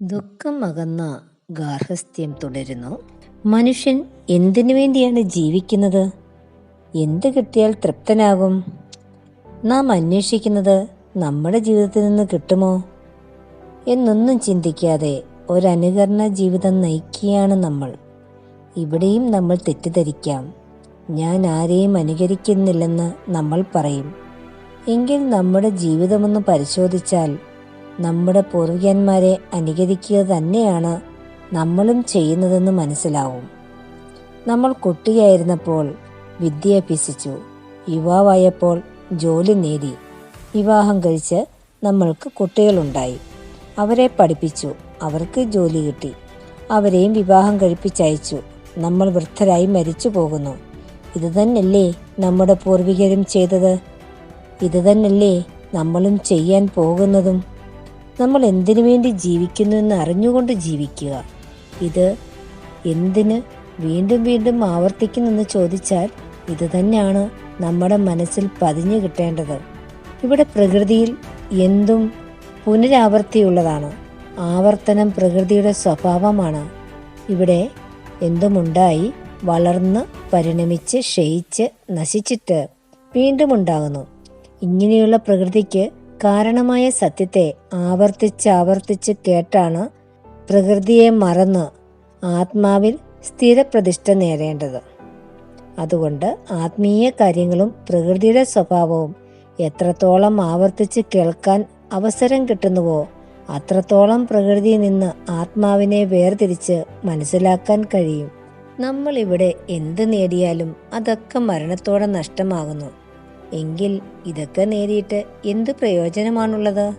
ദുഃഖം അകന്ന ഗാർഹസ്ഥ്യം തുടരുന്നു. മനുഷ്യൻ എന്തിനു വേണ്ടിയാണ് ജീവിക്കുന്നത്? എന്ത് കിട്ടിയാൽ തൃപ്തനാകും? നാം അന്വേഷിക്കുന്നത് നമ്മുടെ ജീവിതത്തിൽ നിന്ന് കിട്ടുമോ? എന്നൊന്നും ചിന്തിക്കാതെ ഒരനുകരണ ജീവിതം നയിക്കുകയാണ് നമ്മൾ. ഇവിടെയും നമ്മൾ തെറ്റിദ്ധരിക്കാം. ഞാൻ ആരെയും അനുകരിക്കുന്നില്ലെന്ന് നമ്മൾ പറയും. എങ്കിൽ നമ്മുടെ ജീവിതമൊന്ന് പരിശോധിച്ചാൽ നമ്മുടെ പൂർവികന്മാരെ അനുകരിക്കുക തന്നെയാണ് നമ്മളും ചെയ്യുന്നതെന്ന് മനസ്സിലാവും. നമ്മൾ കുട്ടിയായിരുന്നപ്പോൾ വിദ്യ അഭ്യസിച്ചു യുവാവായപ്പോൾ ജോലി നേടി. വിവാഹം കഴിച്ച് നമ്മൾക്ക് കുട്ടികളുണ്ടായി. അവരെ പഠിപ്പിച്ചു. അവർക്ക് ജോലി കിട്ടി. അവരെയും വിവാഹം കഴിപ്പിച്ചയച്ചു. നമ്മൾ വൃദ്ധരായി മരിച്ചു പോകുന്നു ഇത് നമ്മുടെ പൂർവികരും ചെയ്തത്? ഇത് തന്നെയല്ലേ നമ്മളും ചെയ്യാൻ പോകുന്നതും? നമ്മൾ എന്തിനു വേണ്ടി ജീവിക്കുന്നു എന്ന് അറിഞ്ഞുകൊണ്ട് ജീവിക്കുക. ഇത് എന്തിന് വീണ്ടും വീണ്ടും ആവർത്തിക്കുന്നെന്ന് ചോദിച്ചാൽ ഇത് തന്നെയാണ് നമ്മുടെ മനസ്സിൽ പതിഞ്ഞു കിട്ടേണ്ടത്. ഇവിടെ പ്രകൃതിയിൽ എന്തും പുനരാവർത്തിയുള്ളതാണ്. ആവർത്തനം പ്രകൃതിയുടെ സ്വഭാവമാണ്. ഇവിടെ എന്തുമുണ്ടായി വളർന്ന് പരിണമിച്ച് ക്ഷയിച്ച് നശിച്ചിട്ട് വീണ്ടും ഉണ്ടാകുന്നു ഇങ്ങനെയുള്ള പ്രകൃതിക്ക് കാരണമായ സത്യത്തെ ആവർത്തിച്ച് ആവർത്തിച്ച് കേട്ടാണ് പ്രകൃതിയെ മറന്ന് ആത്മാവിൽ സ്ഥിരപ്രതിഷ്ഠ നേടേണ്ടത്. അതുകൊണ്ട് ആത്മീയ കാര്യങ്ങളും പ്രകൃതിയുടെ സ്വഭാവവും എത്രത്തോളം ആവർത്തിച്ച് കേൾക്കാൻ അവസരം കിട്ടുന്നുവോ അത്രത്തോളം പ്രകൃതിയിൽ നിന്ന് ആത്മാവിനെ വേർതിരിച്ച് മനസ്സിലാക്കാൻ കഴിയും. നമ്മൾ ഇവിടെ എന്ത് നേടിയാലും അതൊക്കെ മരണത്തോടെ നഷ്ടമാകുന്നു. എങ്കിൽ ഇതൊക്കെ നേടിയിട്ട് എന്ത് പ്രയോജനമാണുള്ളത്?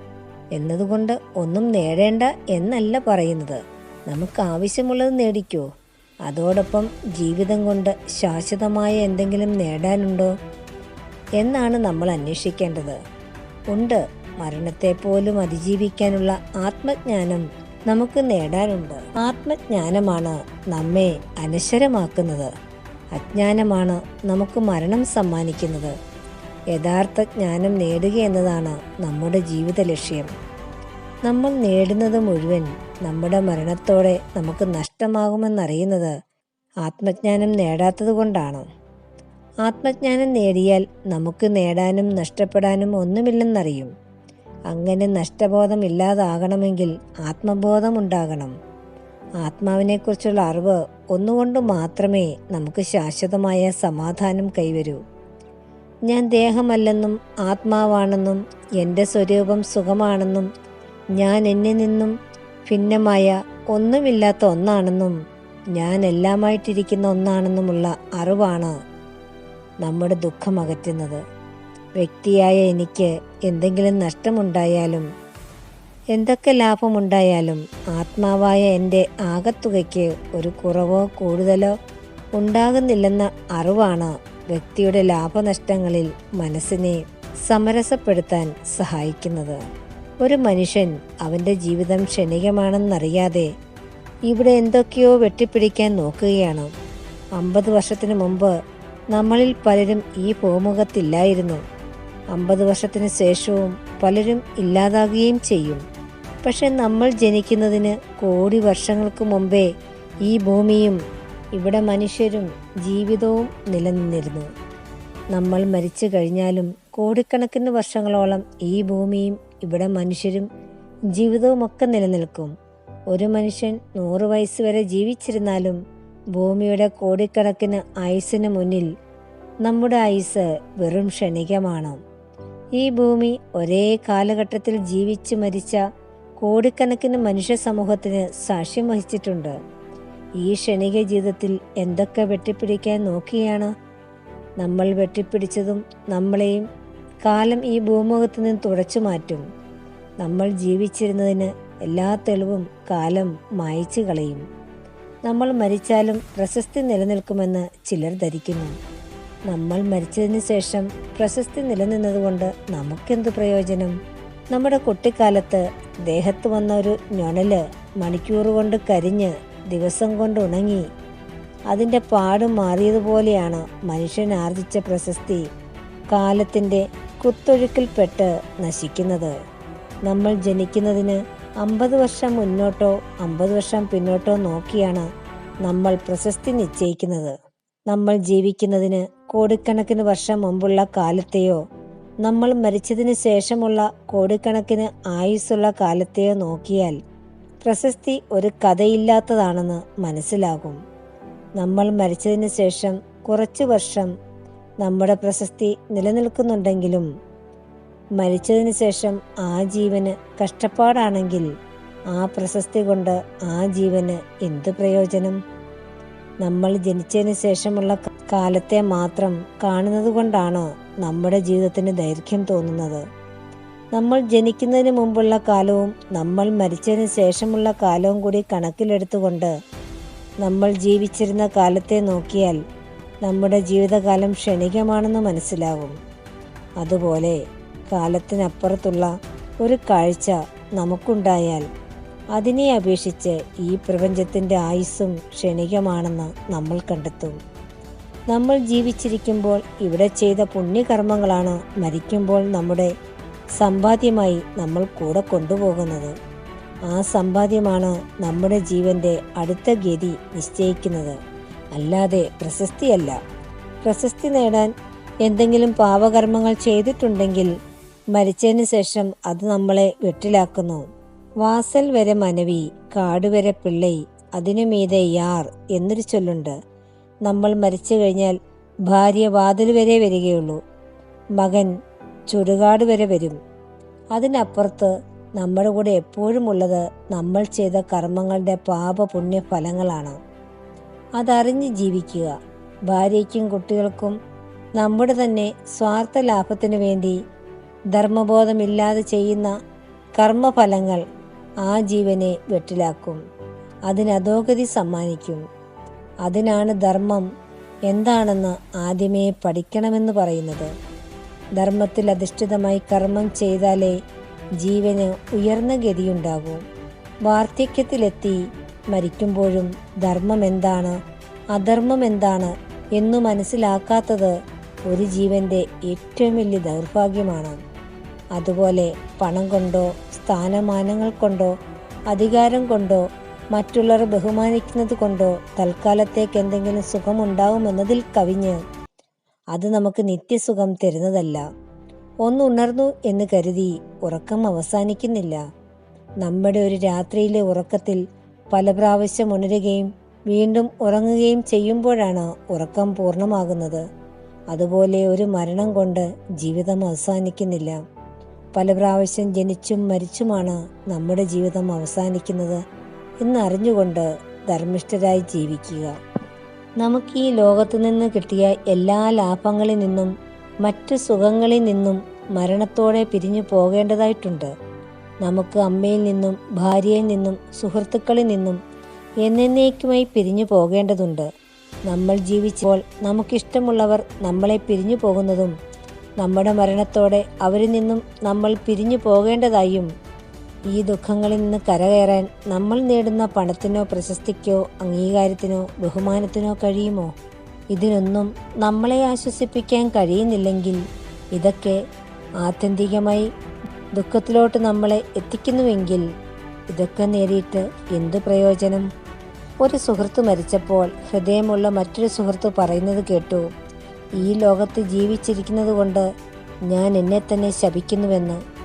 എന്നതുകൊണ്ട് ഒന്നും നേടേണ്ട എന്നല്ല പറയുന്നത്. നമുക്ക് ആവശ്യമുള്ളത് നേടിക്കോ. അതോടൊപ്പം ജീവിതം കൊണ്ട് ശാശ്വതമായ എന്തെങ്കിലും നേടാനുണ്ടോ? എന്നാണ് നമ്മൾ അന്വേഷിക്കേണ്ടത്. ഉണ്ട് മരണത്തെ പോലും അതിജീവിക്കാനുള്ള ആത്മജ്ഞാനം നമുക്ക് നേടാനുണ്ട്. ആത്മജ്ഞാനമാണ് നമ്മെ അനശ്വരമാക്കുന്നത്. അജ്ഞാനമാണ് നമുക്ക് മരണം സമ്മാനിക്കുന്നത്. യഥാർത്ഥ ജ്ഞാനം നേടുക എന്നതാണ് നമ്മുടെ ജീവിത ലക്ഷ്യം. നമ്മൾ നേടുന്നത് മുഴുവൻ നമ്മുടെ മരണത്തോടെ നമുക്ക് നഷ്ടമാകുമെന്നറിയുന്നത് ആത്മജ്ഞാനം നേടാത്തത് കൊണ്ടാണ്. ആത്മജ്ഞാനം നേടിയാൽ നമുക്ക് നേടാനും നഷ്ടപ്പെടാനും ഒന്നുമില്ലെന്നറിയും. അങ്ങനെ നഷ്ടബോധം ഇല്ലാതാകണമെങ്കിൽ ആത്മബോധം ഉണ്ടാകണം. ആത്മാവിനെക്കുറിച്ചുള്ള അറിവ് ഒന്നുകൊണ്ട് മാത്രമേ നമുക്ക് ശാശ്വതമായ സമാധാനം കൈവരൂ. ഞാൻ ദേഹമല്ലെന്നും ആത്മാവാണെന്നും എന്റെ സ്വരൂപം സുഖമാണെന്നും ഞാൻ എന്നിൽ നിന്നും ഭിന്നമായ ഒന്നുമില്ലാത്ത ഒന്നാണെന്നും ഞാൻ എല്ലാമായിട്ടിരിക്കുന്ന ഒന്നാണെന്നുമുള്ള അറിവാണ് നമ്മുടെ ദുഃഖം അകറ്റുന്നത്. വ്യക്തിയായ എനിക്ക് എന്തെങ്കിലും നഷ്ടമുണ്ടായാലും എന്തൊക്കെ ലാഭമുണ്ടായാലും ആത്മാവായ എന്റെ ആകത്തുകയ്ക്ക് ഒരു കുറവോ കൂടുതലോ ഉണ്ടാകുന്നില്ലെന്ന അറിവാണ് വ്യക്തിയുടെ ലാഭനഷ്ടങ്ങളിൽ മനസ്സിനെ സമരസപ്പെടുത്താൻ സഹായിക്കുന്നത്. ഒരു മനുഷ്യൻ അവന്റെ ജീവിതം ക്ഷണികമാണെന്നറിയാതെ ഇവിടെ എന്തൊക്കെയോ വെട്ടിപ്പിടിക്കാൻ നോക്കുകയാണ്. അമ്പത് വർഷത്തിന് മുമ്പ് നമ്മളിൽ പലരും ഈ പോമുഖത്തില്ലായിരുന്നു. അമ്പത് വർഷത്തിന് ശേഷവും പലരും ഇല്ലാതാകുകയും ചെയ്യും. പക്ഷെ നമ്മൾ ജനിക്കുന്നതിന് കോടി വർഷങ്ങൾക്ക് മുമ്പേ ഈ ഭൂമിയും ഇവിടെ മനുഷ്യരും ജീവിതവും നിലനിന്നിരുന്നു. നമ്മൾ മരിച്ചു കഴിഞ്ഞാലും കോടിക്കണക്കിന് വർഷങ്ങളോളം ഈ ഭൂമിയും ഇവിടെ മനുഷ്യരും ജീവിതവുമൊക്കെ നിലനിൽക്കും. ഒരു മനുഷ്യൻ നൂറ് വയസ്സ് വരെ ജീവിച്ചിരുന്നാലും ഭൂമിയുടെ കോടിക്കണക്കിന് ആയുസ്സിന് മുന്നിൽ നമ്മുടെ ആയുസ് വെറും ക്ഷണികമാണ്. ഈ ഭൂമി ഒരേ കാലഘട്ടത്തിൽ ജീവിച്ചു മരിച്ച കോടിക്കണക്കിന് മനുഷ്യ സമൂഹത്തിന് സാക്ഷ്യം വഹിച്ചിട്ടുണ്ട്. ഈ ക്ഷണിക ജീവിതത്തിൽ എന്തൊക്കെ വെട്ടിപ്പിടിക്കാൻ നോക്കിയാണ്? നമ്മൾ വെട്ടിപ്പിടിച്ചതും നമ്മളെയും കാലം ഈ ഭൂമുഖത്ത് നിന്ന് തുടച്ചു മാറ്റും. നമ്മൾ ജീവിച്ചിരുന്നതിന് എല്ലാ തെളിവും കാലം മായച്ചു കളയും. നമ്മൾ മരിച്ചാലും പ്രശസ്തി നിലനിൽക്കുമെന്ന് ചിലർ ധരിക്കുന്നു. നമ്മൾ മരിച്ചതിന് ശേഷം പ്രശസ്തി നിലനിന്നതുകൊണ്ട് നമുക്കെന്ത് പ്രയോജനം? നമ്മുടെ കുട്ടിക്കാലത്ത് ദേഹത്ത് വന്ന ഒരു ഞൊണൽ മണിക്കൂർ കൊണ്ട് കരിഞ്ഞ് ദിവസം കൊണ്ട് ഉണങ്ങി. അതിന്റെ പാട് മാറിയതുപോലെയാണ് മനുഷ്യൻ ആർജിച്ച പ്രശസ്തി കാലത്തിന്റെ കുത്തൊഴുക്കിൽപ്പെട്ട് നശിക്കുന്നത്. നമ്മൾ ജനിക്കുന്നതിന് അമ്പത് വർഷം മുന്നോട്ടോ അമ്പത് വർഷം പിന്നോട്ടോ നോക്കിയാണ് നമ്മൾ പ്രശസ്തി നിശ്ചയിക്കുന്നത്. നമ്മൾ ജീവിക്കുന്നതിന് കോടിക്കണക്കിന് വർഷം മുമ്പുള്ള കാലത്തെയോ നമ്മൾ മരിച്ചതിന് ശേഷമുള്ള കോടിക്കണക്കിന് ആയുസ്സുള്ള കാലത്തെയോ നോക്കിയാൽ പ്രശസ്തി ഒരു കഥയില്ലാത്തതാണെന്ന് മനസ്സിലാകും. നമ്മൾ മരിച്ചതിന് ശേഷം കുറച്ച് വർഷം നമ്മുടെ പ്രശസ്തി നിലനിൽക്കുന്നുണ്ടെങ്കിലും മരിച്ചതിന് ശേഷം ആ ജീവന് കഷ്ടപ്പാടാണെങ്കിൽ ആ പ്രശസ്തി കൊണ്ട് ആ ജീവന് എന്ത് പ്രയോജനം? നമ്മൾ ജനിച്ചതിന് ശേഷമുള്ള കാലത്തെ മാത്രം കാണുന്നത് കൊണ്ടാണോ നമ്മുടെ ജീവിതത്തിന് ദൈർഘ്യം തോന്നുന്നത്. നമ്മൾ ജനിക്കുന്നതിന് മുമ്പുള്ള കാലവും നമ്മൾ മരിച്ചതിന് ശേഷമുള്ള കാലവും കൂടി കണക്കിലെടുത്തുകൊണ്ട് നമ്മൾ ജീവിച്ചിരുന്ന കാലത്തെ നോക്കിയാൽ നമ്മുടെ ജീവിതകാലം ക്ഷണികമാണെന്ന് മനസ്സിലാവും. അതുപോലെ കാലത്തിനപ്പുറത്തുള്ള ഒരു കാഴ്ച നമുക്കുണ്ടായാൽ അതിനെ അപേക്ഷിച്ച് ഈ പ്രപഞ്ചത്തിന്റെ ആയുസ്സും ക്ഷണികമാണെന്ന് നമ്മൾ കണ്ടെത്തും. നമ്മൾ ജീവിച്ചിരിക്കുമ്പോൾ ഇവിടെ ചെയ്ത പുണ്യകർമ്മങ്ങളാണ് മരിക്കുമ്പോൾ നമ്മുടെ സമ്പാദ്യമായി നമ്മൾ കൂടെ കൊണ്ടുപോകുന്നത്. ആ സമ്പാദ്യമാണ് നമ്മുടെ ജീവന്റെ അടുത്ത ഗതി നിശ്ചയിക്കുന്നത്. അല്ലാതെ പ്രശസ്തിയല്ല. പ്രശസ്തി നേടാൻ എന്തെങ്കിലും പാപകർമ്മങ്ങൾ ചെയ്തിട്ടുണ്ടെങ്കിൽ മരിച്ചതിന് ശേഷം അത് നമ്മളെ വെട്ടിലാക്കുന്നു. വാസൽ വരെ മനവി കാടുവരെ പിള്ളൈ അതിനു മീതെ യാർ എന്നൊരു ചൊല്ലുണ്ട്. നമ്മൾ മരിച്ചു കഴിഞ്ഞാൽ ഭാര്യ വാതിൽ വരെ വരികയുള്ളൂ. മകൻ ചുടുകാട് വരെ വരും. അതിനപ്പുറത്ത് നമ്മുടെ കൂടെ എപ്പോഴും ഉള്ളത് നമ്മൾ ചെയ്ത കർമ്മങ്ങളുടെ പാപപുണ്യ ഫലങ്ങളാണ് അതറിഞ്ഞ് ജീവിക്കുക. ഭാര്യയ്ക്കും കുട്ടികൾക്കും നമ്മുടെ തന്നെ സ്വാർത്ഥ ലാഭത്തിനു വേണ്ടി ധർമ്മബോധമില്ലാതെ ചെയ്യുന്ന കർമ്മഫലങ്ങൾ ആ ജീവനെ വെട്ടിലാക്കും. അതിന് അധോഗതി സമ്മാനിക്കും. അതിനാണ് ധർമ്മം എന്താണെന്ന് ആദ്യമേ പഠിക്കണമെന്ന് പറയുന്നത്. ധർമ്മത്തിൽ അധിഷ്ഠിതമായി കർമ്മം ചെയ്താലേ ജീവന് ഉയർന്ന ഗതിയുണ്ടാകൂ. വാർദ്ധക്യത്തിലെത്തി മരിക്കുമ്പോഴും ധർമ്മം എന്താണ് അധർമ്മം എന്താണ് എന്നു മനസ്സിലാക്കാത്തത് ഒരു ജീവന്റെ ഏറ്റവും വലിയ ദൗർഭാഗ്യമാണ്. അതുപോലെ പണം കൊണ്ടോ സ്ഥാനമാനങ്ങൾ കൊണ്ടോ അധികാരം കൊണ്ടോ മറ്റുള്ളവർ ബഹുമാനിക്കുന്നത് കൊണ്ടോ തൽക്കാലത്തേക്ക് എന്തെങ്കിലും സുഖമുണ്ടാവുമെന്നതിൽ കവിഞ്ഞ് അത് നമുക്ക് നിത്യസുഖം തരുന്നതല്ല. ഒന്നുണർന്നു എന്ന് കരുതി ഉറക്കം അവസാനിക്കുന്നില്ല. നമ്മുടെ ഒരു രാത്രിയിലെ ഉറക്കത്തിൽ പല പ്രാവശ്യം ഉണരുകയും വീണ്ടും ഉറങ്ങുകയും ചെയ്യുമ്പോഴാണ് ഉറക്കം പൂർണമാകുന്നത്. അതുപോലെ ഒരു മരണം കൊണ്ട് ജീവിതം അവസാനിക്കുന്നില്ല. പല പ്രാവശ്യം ജനിച്ചും മരിച്ചുമാണ് നമ്മുടെ ജീവിതം അവസാനിക്കുന്നത് എന്നറിഞ്ഞുകൊണ്ട് ധർമ്മിഷ്ഠരായി ജീവിക്കുക. നമുക്ക് ഈ ലോകത്തു നിന്ന് കിട്ടിയ എല്ലാ ലാഭങ്ങളിൽ നിന്നും മറ്റ് സുഖങ്ങളിൽ നിന്നും മരണത്തോടെ പിരിഞ്ഞു പോകേണ്ടതായിട്ടുണ്ട്. നമുക്ക് അമ്മയിൽ നിന്നും ഭാര്യയിൽ നിന്നും സുഹൃത്തുക്കളിൽ നിന്നും എന്നേക്കുമായി പിരിഞ്ഞു പോകേണ്ടതുണ്ട്. നമ്മൾ ജീവിച്ചപ്പോൾ നമുക്കിഷ്ടമുള്ളവർ നമ്മളെ പിരിഞ്ഞു പോകുന്നതും നമ്മുടെ മരണത്തോടെ അവരിൽ നിന്നും നമ്മൾ പിരിഞ്ഞു പോകേണ്ടതായും ഈ ദുഃഖങ്ങളിൽ നിന്ന് കരകയറാൻ നമ്മൾ നേടുന്ന പണത്തിനോ പ്രശസ്തിക്കോ അംഗീകാരത്തിനോ ബഹുമാനത്തിനോ കഴിയുമോ? ഇതിനൊന്നും നമ്മളെ ആശ്വസിപ്പിക്കാൻ കഴിയുന്നില്ലെങ്കിൽ ഇതൊക്കെ ആത്യന്തികമായി ദുഃഖത്തിലോട്ട് നമ്മളെ എത്തിക്കുന്നുവെങ്കിൽ ഇതൊക്കെ നേടിയിട്ട് എന്തു പ്രയോജനം? ഒരു സുഹൃത്ത് മരിച്ചപ്പോൾ ഹൃദയമുള്ള മറ്റൊരു സുഹൃത്ത് പറയുന്നത് കേട്ടു ഈ ലോകത്ത് ജീവിച്ചിരിക്കുന്നത് കൊണ്ട് ഞാൻ എന്നെ തന്നെ ശപിക്കുന്നുവെന്ന്.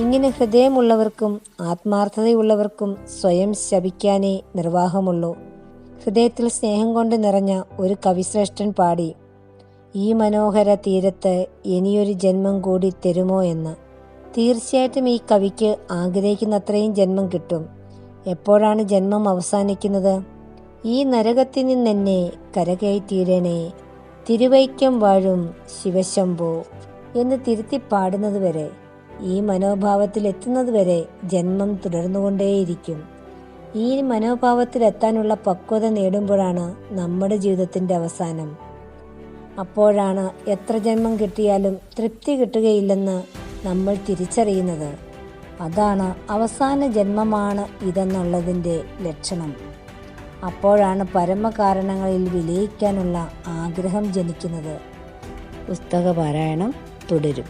ഇങ്ങനെ ഹൃദയമുള്ളവർക്കും ആത്മാർത്ഥതയുള്ളവർക്കും സ്വയം ശപിക്കാനേ നിർവാഹമുള്ളൂ. ഹൃദയത്തിൽ സ്നേഹം കൊണ്ട് നിറഞ്ഞ ഒരു കവിശ്രേഷ്ഠൻ പാടി ഈ മനോഹര തീരത്ത് ഇനിയൊരു ജന്മം കൂടി തരുമോ എന്ന്. തീർച്ചയായിട്ടും ഈ കവിക്ക് ആഗ്രഹിക്കുന്നത്രയും ജന്മം കിട്ടും. എപ്പോഴാണ് ജന്മം അവസാനിക്കുന്നത്? ഈ നരകത്തിൽ നിന്നെന്നെ കരകയറ്റിയിടണേ. തിരുവൈക്കം വാഴും ശിവശംഭോ എന്ന് തിരുത്തി പാടുന്നതുവരെ ഈ മനോഭാവത്തിൽ എത്തുന്നതുവരെ ജന്മം തുടർന്നുകൊണ്ടേയിരിക്കും. ഈ മനോഭാവത്തിലെത്താനുള്ള പക്വത നേടുമ്പോഴാണ് നമ്മുടെ ജീവിതത്തിന്റെ അവസാനം. അപ്പോഴാണ് എത്ര ജന്മം കിട്ടിയാലും തൃപ്തി കിട്ടുകയില്ലെന്ന് നമ്മൾ തിരിച്ചറിയുന്നത്. അതാണ് അവസാന ജന്മമാണ് ഇതെന്നുള്ളതിന്റെ ലക്ഷണം. അപ്പോഴാണ് പരമകാരണങ്ങളിൽ വിലയിക്കാനുള്ള ആഗ്രഹം ജനിക്കുന്നത്. പുസ്തക പാരായണം തുടരും.